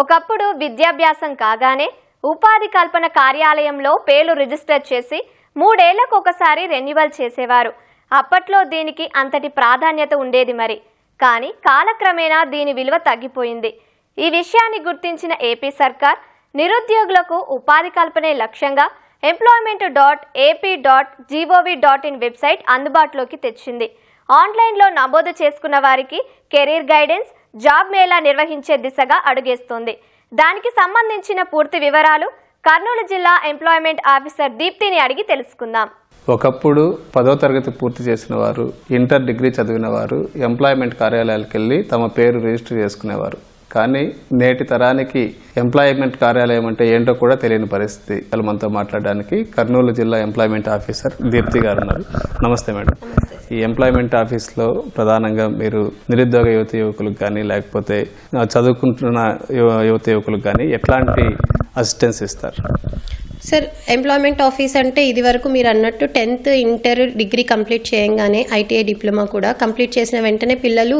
ఒకప్పుడు విద్యాభ్యాసం కాగానే ఉపాధి కల్పన కార్యాలయంలో పేర్లు రిజిస్టర్ చేసి మూడేళ్ళకు ఒకసారి రెన్యువల్ చేసేవారు. అప్పట్లో దీనికి అంతటి ప్రాధాన్యత ఉండేది మరి. కానీ కాలక్రమేణా దీని విలువ తగ్గిపోయింది. ఈ విషయాన్ని గుర్తించిన ఏపీ సర్కార్ నిరుద్యోగులకు ఉపాధి కల్పనే లక్ష్యంగా employment dot AP dot GOV dot in website అందుబాటులోకి తెచ్చింది. ఆన్లైన్లో నమోదు చేసుకున్న వారికి కెరీర్ గైడెన్స్ జాబ్ మేళా నిర్వహించే దిశగా అడుగేస్తోంది. దానికి సంబంధించిన పూర్తి వివరాలు కర్నూలు జిల్లా ఎంప్లాయ్మెంట్ ఆఫీసర్ దీప్తిని అడిగి తెలుసుకుందాం. ఒకప్పుడు పదో తరగతి పూర్తి చేసిన వారు ఇంటర్ డిగ్రీ చదివిన వారు ఎంప్లాయ్మెంట్ కార్యాలయాలకు వెళ్ళి తమ పేరు రిజిస్టర్ చేసుకునేవారు. కానీ నేటి తరానికి ఎంప్లాయ్మెంట్ కార్యాలయం అంటే ఏంటో కూడా తెలియని పరిస్థితి. మనతో మాట్లాడడానికి కర్నూలు జిల్లా ఎంప్లాయ్మెంట్ ఆఫీసర్ దీప్తి గారు ఉన్నారు. నమస్తే మేడం. ఈ ఎంప్లాయ్మెంట్ ఆఫీస్లో ప్రధానంగా మీరు నిరుద్యోగ యువత యువకులకు కానీ లేకపోతే చదువుకుంటున్న యువ- యువత యువకులకు కానీ ఎట్లాంటి అసిస్టెన్స్ ఇస్తారు? సార్ ఎంప్లాయ్మెంట్ ఆఫీస్ అంటే ఇది వరకు మీరు అన్నట్టు టెన్త్ ఇంటర్ డిగ్రీ కంప్లీట్ చేయంగానే ఐటీఐ డిప్లొమా కూడా కంప్లీట్ చేసిన వెంటనే పిల్లలు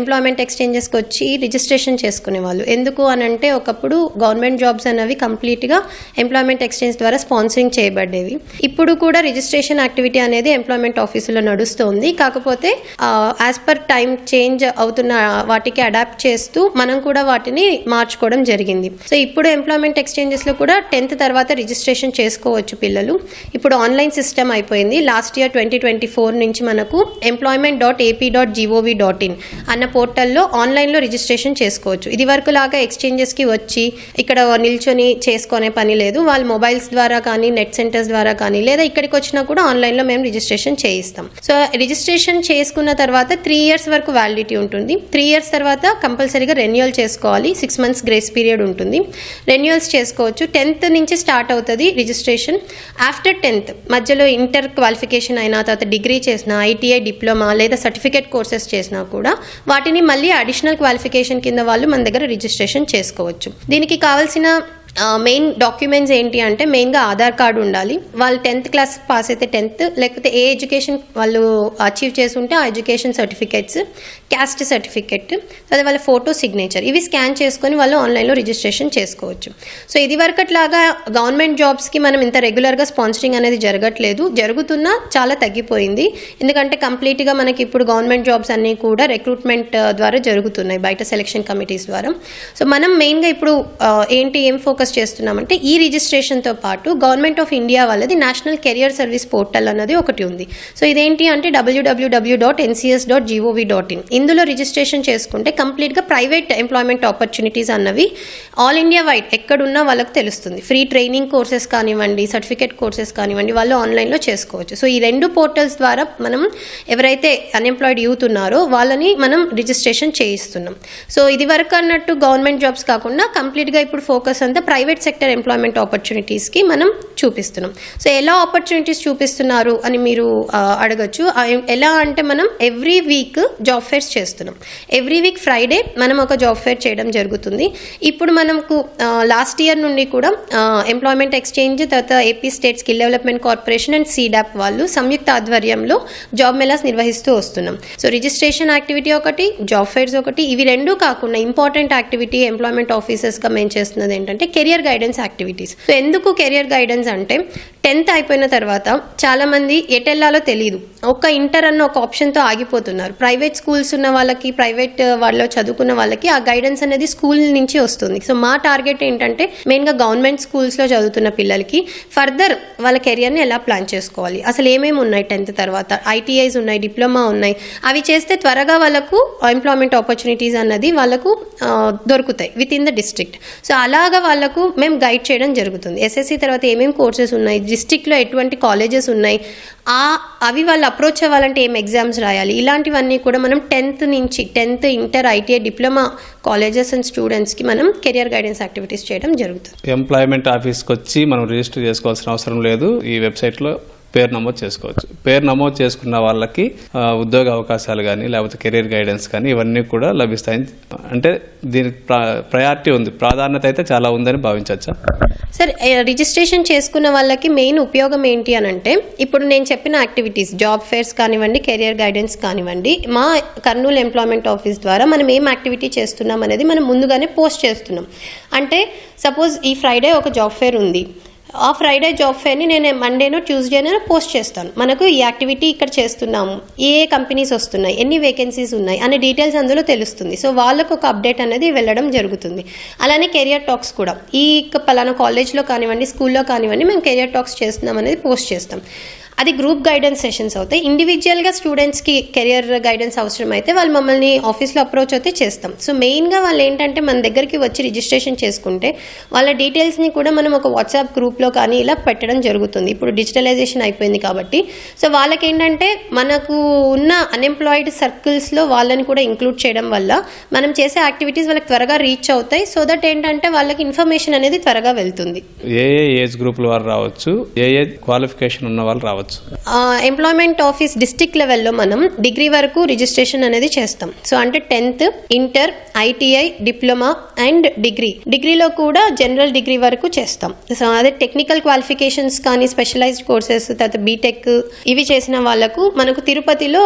ఎంప్లాయ్మెంట్ ఎక్స్చేంజెస్కి వచ్చి రిజిస్ట్రేషన్ చేసుకునేవాళ్ళు. ఎందుకు అని అంటే ఒకప్పుడు గవర్నమెంట్ జాబ్స్ అనేవి కంప్లీట్గా ఎంప్లాయ్మెంట్ ఎక్స్చేంజ్ ద్వారా స్పాన్సరింగ్ చేయబడ్డేవి. ఇప్పుడు కూడా రిజిస్ట్రేషన్ యాక్టివిటీ అనేది ఎంప్లాయ్మెంట్ ఆఫీసులో నడుస్తుంది. కాకపోతే యాజ్ పర్ టైం చేంజ్ అవుతున్న వాటికి అడాప్ట్ చేస్తూ మనం కూడా వాటిని మార్చుకోవడం జరిగింది. సో ఇప్పుడు ఎంప్లాయ్మెంట్ ఎక్స్చేంజెస్లో కూడా టెన్త్ తర్వాత రిజిస్ట్రేషన్ చేసుకోవచ్చు పిల్లలు. ఇప్పుడు ఆన్లైన్ సిస్టమ్ అయిపోయింది. Last year twenty twenty four నుంచి మనకు employment dot AP dot GOV dot in అన్న పోర్టల్లో ఆన్లైన్లో రిజిస్ట్రేషన్ చేసుకోవచ్చు. ఇది వరకు లాగా ఎక్స్చేంజెస్కి వచ్చి ఇక్కడ నిల్చొని చేసుకునే పని లేదు. వాళ్ళ మొబైల్స్ ద్వారా కానీ నెట్ సెంటర్స్ ద్వారా కానీ లేదా ఇక్కడికి వచ్చినా కూడా ఆన్లైన్లో మేము రిజిస్ట్రేషన్ చేయిస్తాం. సో రిజిస్ట్రేషన్ చేసుకున్న తర్వాత త్రీ ఇయర్స్ వరకు వ్యాలిడిటీ ఉంటుంది. త్రీ ఇయర్స్ తర్వాత కంపల్సరీగా రెన్యువల్ చేసుకోవాలి. సిక్స్ మంత్స్ గ్రేస్ పీరియడ్ ఉంటుంది. రెన్యువల్స్ చేసుకోవచ్చు. టెన్త్ నుంచి స్టార్ట్ అవుతుంది. రిజిస్ట్రేషన్. ఆఫ్టర్ టెన్త్ మధ్యలో ఇంటర్ క్వాలిఫికేషన్ అయినా తర్వాత డిగ్రీ చేసిన ఐటీఐ డిప్లొమా లేదా సర్టిఫికేట్ కోర్సెస్ చేసినా కూడా వాటిని మళ్ళీ అడిషనల్ క్వాలిఫికేషన్ కింద వాళ్ళు మన దగ్గర రిజిస్ట్రేషన్ చేసుకోవచ్చు. దీనికి కావాల్సిన మెయిన్ డాక్యుమెంట్స్ ఏంటి అంటే మెయిన్గా ఆధార్ కార్డు ఉండాలి. వాళ్ళు టెన్త్ క్లాస్ పాస్ అయితే టెన్త్ లేకపోతే ఏ ఎడ్యుకేషన్ వాళ్ళు అచీవ్ చేసి ఆ ఎడ్యుకేషన్ సర్టిఫికేట్స్ క్యాస్ట్ సర్టిఫికెట్ అదే వాళ్ళ ఫోటో సిగ్నేచర్ ఇవి స్కాన్ చేసుకొని వాళ్ళు ఆన్లైన్లో రిజిస్ట్రేషన్ చేసుకోవచ్చు. సో ఇది వరకట్లాగా గవర్నమెంట్ జాబ్స్కి మనం ఇంత రెగ్యులర్గా స్పాన్సరింగ్ అనేది జరగట్లేదు. జరుగుతున్నా చాలా తగ్గిపోయింది. ఎందుకంటే కంప్లీట్గా మనకి ఇప్పుడు గవర్నమెంట్ జాబ్స్ అన్నీ కూడా రిక్రూట్మెంట్ ద్వారా జరుగుతున్నాయి బయట సెలక్షన్ కమిటీస్ ద్వారా. సో మనం మెయిన్గా ఇప్పుడు ఏంటి ఏం ఫోకస్ ఫోకస్ చేస్తున్నామంటే ఈ రిజిస్ట్రేషన్తో పాటు గవర్నమెంట్ ఆఫ్ ఇండియా వాళ్ళది నేషనల్ కెరియర్ సర్వీస్ పోర్టల్ అన్నది ఒకటి ఉంది. సో ఇదేంటి అంటే WWW dot NCS dot GOV dot in ఇందులో రిజిస్ట్రేషన్ చేసుకుంటే కంప్లీట్గా ప్రైవేట్ ఎంప్లాయ్మెంట్ ఆపర్చునిటీస్ అన్నవి ఆల్ ఇండియా వైడ్ ఎక్కడున్నా వాళ్ళకు తెలుస్తుంది. ఫ్రీ ట్రైనింగ్ కోర్సెస్ కానివ్వండి సర్టిఫికేట్ కోర్సెస్ కానివ్వండి వాళ్ళు ఆన్లైన్లో చేసుకోవచ్చు. సో ఈ రెండు పోర్టల్స్ ద్వారా మనం ఎవరైతే అన్ఎంప్లాయిడ్ యూత్ ఉన్నారో వాళ్ళని మనం రిజిస్ట్రేషన్ చేయిస్తున్నాం. సో ఇది వరకు అన్నట్టు గవర్నమెంట్ జాబ్స్ కాకుండా కంప్లీట్గా ఇప్పుడు ఫోకస్ అంతా ప్రైవేట్ సెక్టర్ ఎంప్లాయ్మెంట్ ఆపర్చునిటీస్కి మనం చూపిస్తున్నాం. సో ఎలా ఆపర్చునిటీస్ చూపిస్తున్నారు అని మీరు అడగచ్చు. ఎలా అంటే మనం ఎవ్రీ వీక్ జాబ్ ఫేర్స్ చేస్తున్నాం. ఎవ్రీ వీక్ ఫ్రైడే మనం ఒక జాబ్ ఫేర్ చేయడం జరుగుతుంది. ఇప్పుడు మనకు లాస్ట్ ఇయర్ నుండి కూడా ఎంప్లాయ్మెంట్ ఎక్స్చేంజ్ తర్వాత AP state skill development corporation and SEEDAP వాళ్ళు సంయుక్త ఆధ్వర్యంలో జాబ్ మెలాస్ నిర్వహిస్తూ వస్తున్నాం. సో రిజిస్ట్రేషన్ యాక్టివిటీ ఒకటి జాబ్ ఫేర్స్ ఒకటి ఇవి రెండు కాకుండా ఇంపార్టెంట్ యాక్టివిటీ ఎంప్లాయ్మెంట్ ఆఫీసర్స్గా మేము చేస్తున్నది ఏంటంటే కెరియర్ గైడెన్స్ యాక్టివిటీస్. సో ఎందుకు కెరియర్ గైడెన్స్ అంటే టెన్త్ అయిపోయిన తర్వాత చాలామంది ఎటెళ్ళాలో ఎటెల్లాలో తెలియదు ఒక ఇంటర్ అన్న ఒక ఆప్షన్తో ఆగిపోతున్నారు. ప్రైవేట్ స్కూల్స్ ఉన్న వాళ్ళకి ప్రైవేట్ వాళ్ళలో చదువుకున్న వాళ్ళకి ఆ గైడెన్స్ అనేది స్కూల్ నుంచి వస్తుంది. సో మా టార్గెట్ ఏంటంటే మెయిన్గా గవర్నమెంట్ స్కూల్స్లో చదువుతున్న పిల్లలకి ఫర్దర్ వాళ్ళ కెరియర్ని ఎలా ప్లాన్ చేసుకోవాలి? అసలు ఏమేమి ఉన్నాయి టెన్త్ తర్వాత? ఐటీఐస్ ఉన్నాయి డిప్లొమా ఉన్నాయి. అవి చేస్తే త్వరగా వాళ్ళకు ఎంప్లాయ్మెంట్ ఆపర్చునిటీస్ అన్నది వాళ్ళకు దొరుకుతాయి with in the district. So అలాగా వాళ్ళకు మేము గైడ్ చేయడం జరుగుతుంది. ఎస్ఎస్సి తర్వాత ఏమేమి కోర్సెస్ ఉన్నాయి? డిస్టిక్లో ఎటువంటి కాలేజెస్ ఉన్నాయి ఆ అవి వాళ్ళు అప్రోచ్ అవ్వాలంటే ఏం ఎగ్జామ్స్ రాయాలి? ఇలాంటివన్నీ కూడా మనం టెన్త్ నుంచి tenth inter ITI diploma colleges and స్టూడెంట్స్కి మనం కెరియర్ గైడెన్స్ యాక్టివిటీస్ చేయడం జరుగుతుంది. ఎంప్లాయ్మెంట్ ఆఫీస్కి వచ్చి మనం రిజిస్టర్ చేసుకోవాల్సిన అవసరం లేదు. ఈ వెబ్సైట్లో పేరు నమోదు చేసుకోవచ్చు. పేరు నమోదు చేసుకున్న వాళ్ళకి ఉద్యోగ అవకాశాలు కానీ లేకపోతే కెరీర్ గైడెన్స్ కానీ ఇవన్నీ కూడా లభిస్తాయి అంటే దీనికి ప్రయారిటీ ఉంది. ప్రాధాన్యత అయితే చాలా ఉందని భావించవచ్చా? సార్ రిజిస్ట్రేషన్ చేసుకున్న వాళ్ళకి మెయిన్ ఉపయోగం ఏంటి అని అంటే ఇప్పుడు నేను చెప్పిన యాక్టివిటీస్ జాబ్ ఫేర్స్ కానివ్వండి కెరియర్ గైడెన్స్ కానివ్వండి మా కర్నూలు ఎంప్లాయ్మెంట్ ఆఫీస్ ద్వారా మనం ఏం యాక్టివిటీ చేస్తున్నాం అనేది మనం ముందుగానే పోస్ట్ చేస్తున్నాం. అంటే సపోజ్ ఈ ఫ్రైడే ఒక జాబ్ ఫేర్ ఉంది. ఆ ఫ్రైడే జాబ్ ఫేర్ని నేను మండేనో ట్యూస్డేనో పోస్ట్ చేస్తాను. మనకు ఈ యాక్టివిటీ ఇక్కడ చేస్తున్నాము. ఏ ఏ కంపెనీస్ వస్తున్నాయి? ఎన్ని వేకెన్సీస్ ఉన్నాయి? అనే డీటెయిల్స్ అందులో తెలుస్తుంది. సో వాళ్ళకు ఒక అప్డేట్ అనేది వెళ్ళడం జరుగుతుంది. అలానే కెరియర్ టాక్స్ కూడా. ఈ పలానా కాలేజ్లో కానివ్వండి స్కూల్లో కానివ్వండి మేము కెరియర్ టాక్స్ చేస్తున్నాం అనేది పోస్ట్ చేస్తాం. అది గ్రూప్ గైడెన్స్ సెషన్స్ అవుతాయి. ఇండివిజువల్గా స్టూడెంట్స్కి కెరియర్ గైడెన్స్ అవసరం అయితే వాళ్ళు మమ్మల్ని ఆఫీస్లో అప్రోచ్ అయితే చేస్తాం. సో మెయిన్గా వాళ్ళు ఏంటంటే మన దగ్గరికి వచ్చి రిజిస్ట్రేషన్ చేసుకుంటే వాళ్ళ డీటెయిల్స్ని కూడా మనం ఒక వాట్సాప్ గ్రూప్లో కానీ ఇలా పెట్టడం జరుగుతుంది. ఇప్పుడు డిజిటలైజేషన్ అయిపోయింది కాబట్టి. సో వాళ్ళకి ఏంటంటే మనకు ఉన్న అన్ఎంప్లాయిడ్ సర్కిల్స్లో వాళ్ళని కూడా ఇంక్లూడ్ చేయడం వల్ల మనం చేసే యాక్టివిటీస్ వాళ్ళకి త్వరగా రీచ్ అవుతాయి. సో దట్ ఏంటంటే వాళ్ళకి ఇన్ఫర్మేషన్ అనేది త్వరగా వెళ్తుంది. ఏ ఏ ఏజ్ గ్రూపుల వారు రావచ్చు ఏ ఏ క్వాలిఫికేషన్ ఉన్న వాళ్ళు రావచ్చు. ఎంప్లాయ్మెంట్ ఆఫీస్ డిస్టిక్ లెవెల్లో మనం డిగ్రీ వరకు రిజిస్ట్రేషన్ అనేది చేస్తాం. సో అంటే tenth inter ITI diploma and degree డిగ్రీలో కూడా జనరల్ డిగ్రీ వరకు చేస్తాం. సో అదే టెక్నికల్ క్వాలిఫికేషన్స్ కానీ స్పెషలైజ్డ్ కోర్సెస్ తర్వాత బీటెక్ ఇవి చేసిన వాళ్ళకు మనకు తిరుపతిలో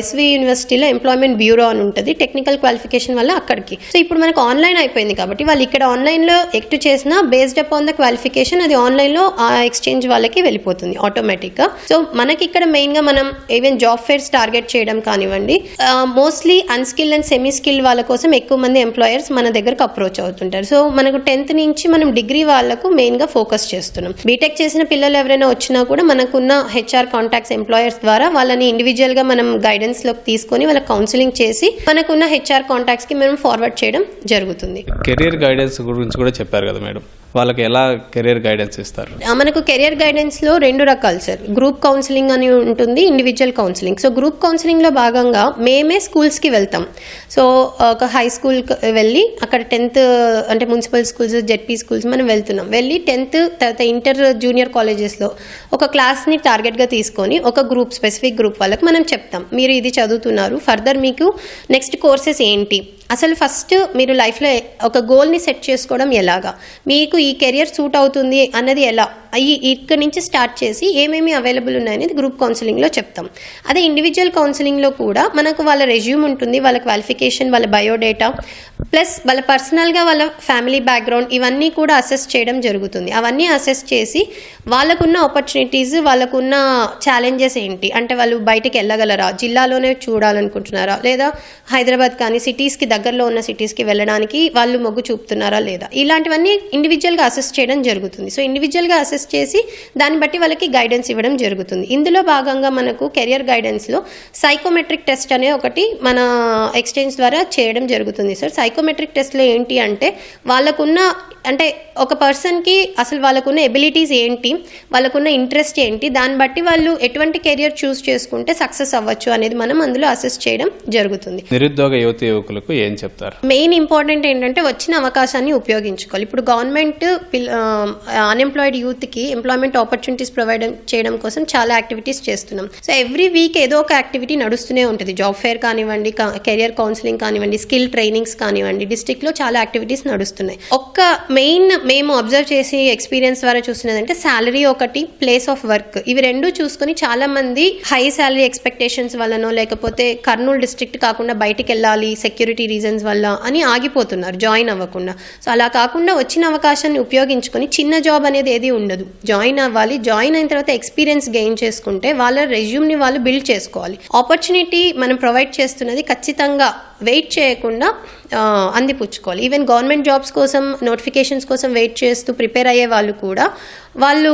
ఎస్వి యూనివర్సిటీలో ఎంప్లాయ్మెంట్ బ్యూరో అని ఉంటుంది. టెక్నికల్ క్వాలిఫికేషన్ వల్ల అక్కడికి. సో ఇప్పుడు మనకు ఆన్లైన్ అయిపోయింది కాబట్టి వాళ్ళు ఇక్కడ ఆన్లైన్లో ఎక్ట్ చేసినా బేస్డ్ అపాన్ ద క్వాలిఫికేషన్ అది ఆన్లైన్లో ఆ ఎక్స్చేంజ్ వాళ్ళకి వెళ్ళిపోతుంది ఆటోమేటిక్గా సో మనకి ఇక్కడ మెయిన్గా మనం ఈవెన్ జాబ్ ఫేర్స్ టార్గెట్ చేయడం కానివ్వండి mostly unskill and semi skill వాళ్ళ కోసం ఎక్కువ మంది ఎంప్లాయర్స్ మన దగ్గరకు అప్రోచ్ అవుతుంటారు. సో మనకు టెన్త్ నుంచి మనం డిగ్రీ వాళ్ళకు మెయిన్గా ఫోకస్ చేస్తున్నాం. బీటెక్ చేసిన పిల్లలు ఎవరైనా వచ్చినా కూడా మనకున్న హెచ్ఆర్ కాంటాక్ట్స్ ఎంప్లాయర్స్ ద్వారా వాళ్ళని ఇండివిజువల్గా మనం గైడెన్స్లోకి తీసుకొని వాళ్ళకి కౌన్సిలింగ్ చేసి మనకున్న హెచ్ఆర్ కాంటాక్ట్స్కి మనం ఫార్వర్డ్ చేయడం జరుగుతుంది. కెరీర్ గైడెన్స్ గురించి కూడా చెప్పారు కదా మేడం. వాళ్ళకి ఎలా కెరియర్ గైడెన్స్ ఇస్తారు? మనకు కెరియర్ గైడెన్స్లో రెండు రకాలు సార్ గ్రూప్ కౌన్సిలింగ్ అని ఉంటుంది ఇండివిజువల్ కౌన్సిలింగ్ సో గ్రూప్ కౌన్సిలింగ్లో భాగంగా మేమే స్కూల్స్కి వెళ్తాం. సో ఒక హై స్కూల్ వెళ్ళి అక్కడ టెన్త్ అంటే మున్సిపల్ స్కూల్స్ జెడ్పీ స్కూల్స్ మనం వెళ్తున్నాం. వెళ్ళి టెన్త్ తర్వాత ఇంటర్ జూనియర్ కాలేజెస్లో ఒక క్లాస్ని టార్గెట్గా తీసుకొని ఒక గ్రూప్ స్పెసిఫిక్ గ్రూప్ వాళ్ళకి మనం చెప్తాం. మీరు ఇది చదువుతున్నారు. ఫర్దర్ మీకు నెక్స్ట్ కోర్సెస్ ఏంటి? అసలు ఫస్ట్ మీరు లైఫ్లో ఒక గోల్ని సెట్ చేసుకోవడం ఎలాగా? మీకు ఈ కెరియర్ సూట్ అవుతుంది అన్నది ఎలా? ఈ ఇక్కడ నుంచి స్టార్ట్ చేసి ఏమేమి అవైలబుల్ ఉన్నాయనేది గ్రూప్ కౌన్సిలింగ్లో చెప్తాం. అదే ఇండివిజువల్ కౌన్సిలింగ్లో కూడా మనకు వాళ్ళ రెజ్యూమ్ ఉంటుంది వాళ్ళ క్వాలిఫికేషన్ వాళ్ళ బయోడేటా ప్లస్ వాళ్ళ పర్సనల్గా వాళ్ళ ఫ్యామిలీ బ్యాక్గ్రౌండ్ ఇవన్నీ కూడా అసెస్ చేయడం జరుగుతుంది. అవన్నీ అసెస్ చేసి వాళ్ళకున్న ఆపర్చునిటీస్ వాళ్ళకున్న ఛాలెంజెస్ ఏంటి? అంటే వాళ్ళు బయటికి వెళ్ళగలరా? జిల్లాలోనే చూడాలనుకుంటున్నారా? లేదా హైదరాబాద్ కానీ సిటీస్కి దగ్గర దగ్గరలో ఉన్న సిటీస్కి వెళ్ళడానికి వాళ్ళు మొగ్గు చూపుతున్నారా లేదా? ఇలాంటివన్నీ ఇండివిజువల్గా అసెస్ చేయడం జరుగుతుంది. సో ఇండివిజువల్గా అసెస్ చేసి దాన్ని బట్టి వాళ్ళకి గైడెన్స్ ఇవ్వడం జరుగుతుంది. ఇందులో భాగంగా మనకు కెరియర్ గైడెన్స్లో సైకోమెట్రిక్ టెస్ట్ అనే ఒకటి మన ఎక్స్చేంజ్ ద్వారా చేయడం జరుగుతుంది. సార్ సైకోమెట్రిక్ టెస్ట్లో ఏంటి అంటే వాళ్ళకున్న అంటే ఒక పర్సన్కి అసలు వాళ్ళకున్న ఎబిలిటీస్ ఏంటి? వాళ్ళకున్న ఇంట్రెస్ట్ ఏంటి? దాన్ని బట్టి వాళ్ళు ఎటువంటి కెరియర్ చూస్ చేసుకుంటే సక్సెస్ అవ్వచ్చు అనేది మనం అందులో అసెస్ చేయడం జరుగుతుంది. నిరుద్యోగ యువతి యువకులకు ఏం చెప్తారు? మెయిన్ ఇంపార్టెంట్ ఏంటంటే వచ్చిన అవకాశాన్ని ఉపయోగించుకోవాలి. ఇప్పుడు గవర్నమెంట్ అన్ఎంప్లాయిడ్ యూత్కి ఎంప్లాయ్మెంట్ ఆపర్చునిటీస్ ప్రొవైడ్ చేయడం కోసం చాలా యాక్టివిటీస్ చేస్తున్నాం. సో ఎవ్రీ వీక్ ఏదో ఒక యాక్టివిటీ నడుస్తూనే ఉంటుంది. జాబ్ ఫేర్ కానివ్వండి కెరియర్ కౌన్సిలింగ్ కానివ్వండి స్కిల్ ట్రైనింగ్స్ కానివ్వండి డిస్టిక్లో చాలా యాక్టివిటీస్ నడుస్తున్నాయి. ఒక్క మెయిన్ మేము అబ్జర్వ్ చేసి ఎక్స్పీరియన్స్ ద్వారా చూస్తున్నదంటే శాలరీ ఒకటి ప్లేస్ ఆఫ్ వర్క్ ఇవి రెండు చూసుకొని చాలా మంది హై శాలరీ ఎక్స్పెక్టేషన్స్ వల్లనో లేకపోతే కర్నూలు డిస్ట్రిక్ట్ కాకుండా బయటికి వెళ్ళాలి సెక్యూరిటీ రీజన్స్ వల్ల అని ఆగిపోతున్నారు జాయిన్ అవ్వకుండా. సో అలా కాకుండా వచ్చిన అవకాశాన్ని ఉపయోగించుకొని చిన్న జాబ్ అనేది ఏది ఉండదు. జాయిన్ అవ్వాలి జాయిన్ అయిన తర్వాత ఎక్స్పీరియన్స్ గెయిన్ చేసుకుంటే వాళ్ళ రెజ్యూమ్ని వాళ్ళు బిల్డ్ చేసుకోవాలి. ఆపర్చునిటీ మనం ప్రొవైడ్ చేస్తున్నది ఖచ్చితంగా వెయిట్ చేయకుండా అందిపుచ్చుకోవాలి. ఈవెన్ గవర్నమెంట్ జాబ్స్ కోసం నోటిఫికేషన్ నోటిఫికేషన్స్ కోసం వెయిట్ చేస్తూ ప్రిపేర్ అయ్యే వాళ్ళు కూడా వాళ్ళు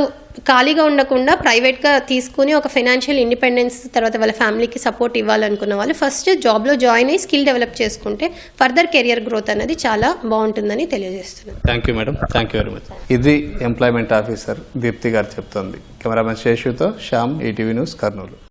ఖాళీగా ఉండకుండా ప్రైవేట్గా తీసుకుని ఒక ఫైనాన్షియల్ ఇండిపెండెన్స్ తర్వాత వాళ్ళ ఫ్యామిలీకి సపోర్ట్ ఇవ్వాలనుకున్న వాళ్ళు ఫస్ట్ జాబ్లో జాయిన్ అయ్యి స్కిల్ డెవలప్ చేసుకుంటే ఫర్దర్ కెరియర్ గ్రోత్ అనేది చాలా బాగుంటుందని తెలియజేస్తున్నాను. Thank you madam thank you very much ఇది ఎంప్లాయ్మెంట్ ఆఫీసర్ దీప్తి గారు చెప్తోంది. కెమెరామెన్ శేషుతో శ్యామ్ ఈటీవీ న్యూస్ కర్నూలు